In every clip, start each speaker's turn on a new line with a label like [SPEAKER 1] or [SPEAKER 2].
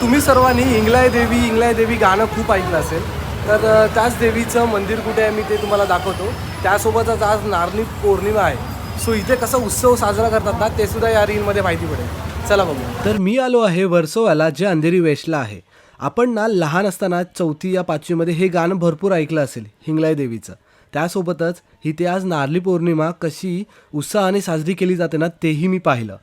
[SPEAKER 1] तुम्ही सर्वांनी इंगलाय देवी इंगलाय देवी गाणं खूप ऐकलं असेल. तर त्याच देवीचं मंदिर कुठे आहे मी ते तुम्हाला दाखवतो. त्यासोबतच आज नारळी पौर्णिमा आहे. सो इथे कसा उत्सव साजरा करतात ना ते सुद्धा या रीलमध्ये माहिती पडेल. चला बघू. तर मी आलो आहे वर्सोवाला जे अंधेरी वेशला आहे. आपण ना लहान असताना चौथी या पाचवीमध्ये हे गाणं भरपूर ऐकलं असेल हिंगलाय देवीचं. त्यासोबतच इथे आज नारली पौर्णिमा कशी उत्साहाने साजरी केली जाते ना तेही मी पाहिलं.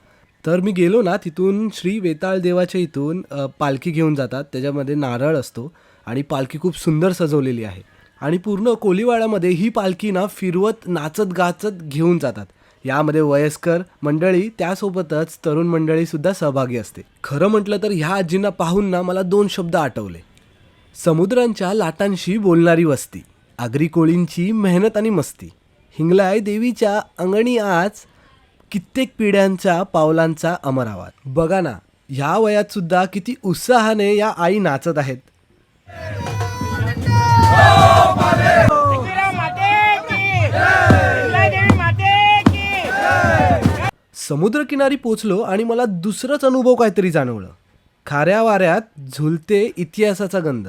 [SPEAKER 1] तर मी गेलो ना तिथून श्री वेताळ देवाच्या इथून पालखी घेऊन जातात. त्याच्यामध्ये नारळ असतो आणि पालखी खूप सुंदर सजवलेली आहे. आणि पूर्ण कोलीवाड्यामध्ये ही पालखी ना फिरवत नाचत गाचत घेऊन जातात. यामध्ये वयस्कर मंडळी त्यासोबतच तरुण मंडळीसुद्धा सहभागी असते. खरं म्हटलं तर ह्या आजींना पाहून ना मला दोन शब्द आठवले. समुद्रांच्या लाटांशी बोलणारी वस्ती आगरी कोळींची मेहनत आणि मस्ती. हिंगलाय देवीच्या अंगणी आज कित्येक पिढ्यांच्या पावलांचा अमर आवाज. बघा ना ह्या वयात सुद्धा किती उत्साहाने या आई नाचत आहेत. समुद्रकिनारी पोचलो आणि मला दुसरंच अनुभव काहीतरी जाणवलं. खाऱ्या वाऱ्यात झुलते इतिहासाचा गंध.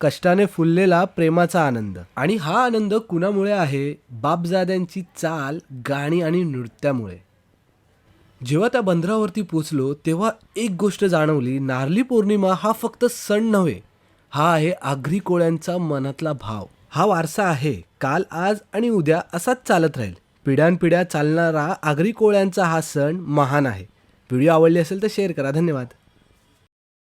[SPEAKER 1] कष्टाने फुललेला प्रेमाचा आनंद. आणि हा आनंद कुणामुळे आहे? बापजाद्यांची चाल गाणी आणि नृत्यामुळे. जेव्हा त्या बंदरावरती पोचलो तेव्हा एक गोष्ट जाणवली नारली पौर्णिमा हा फक्त सण नव्हे हा आहे आगरी कोळ्यांचा मनातला भाव. हा वारसा आहे काल आज आणि उद्या असाच चालत राहील. पिढ्यानपिढ्या चालणारा आगरी कोळ्यांचा हा सण महान आहे. व्हिडिओ आवडली असेल तर शेअर करा. धन्यवाद.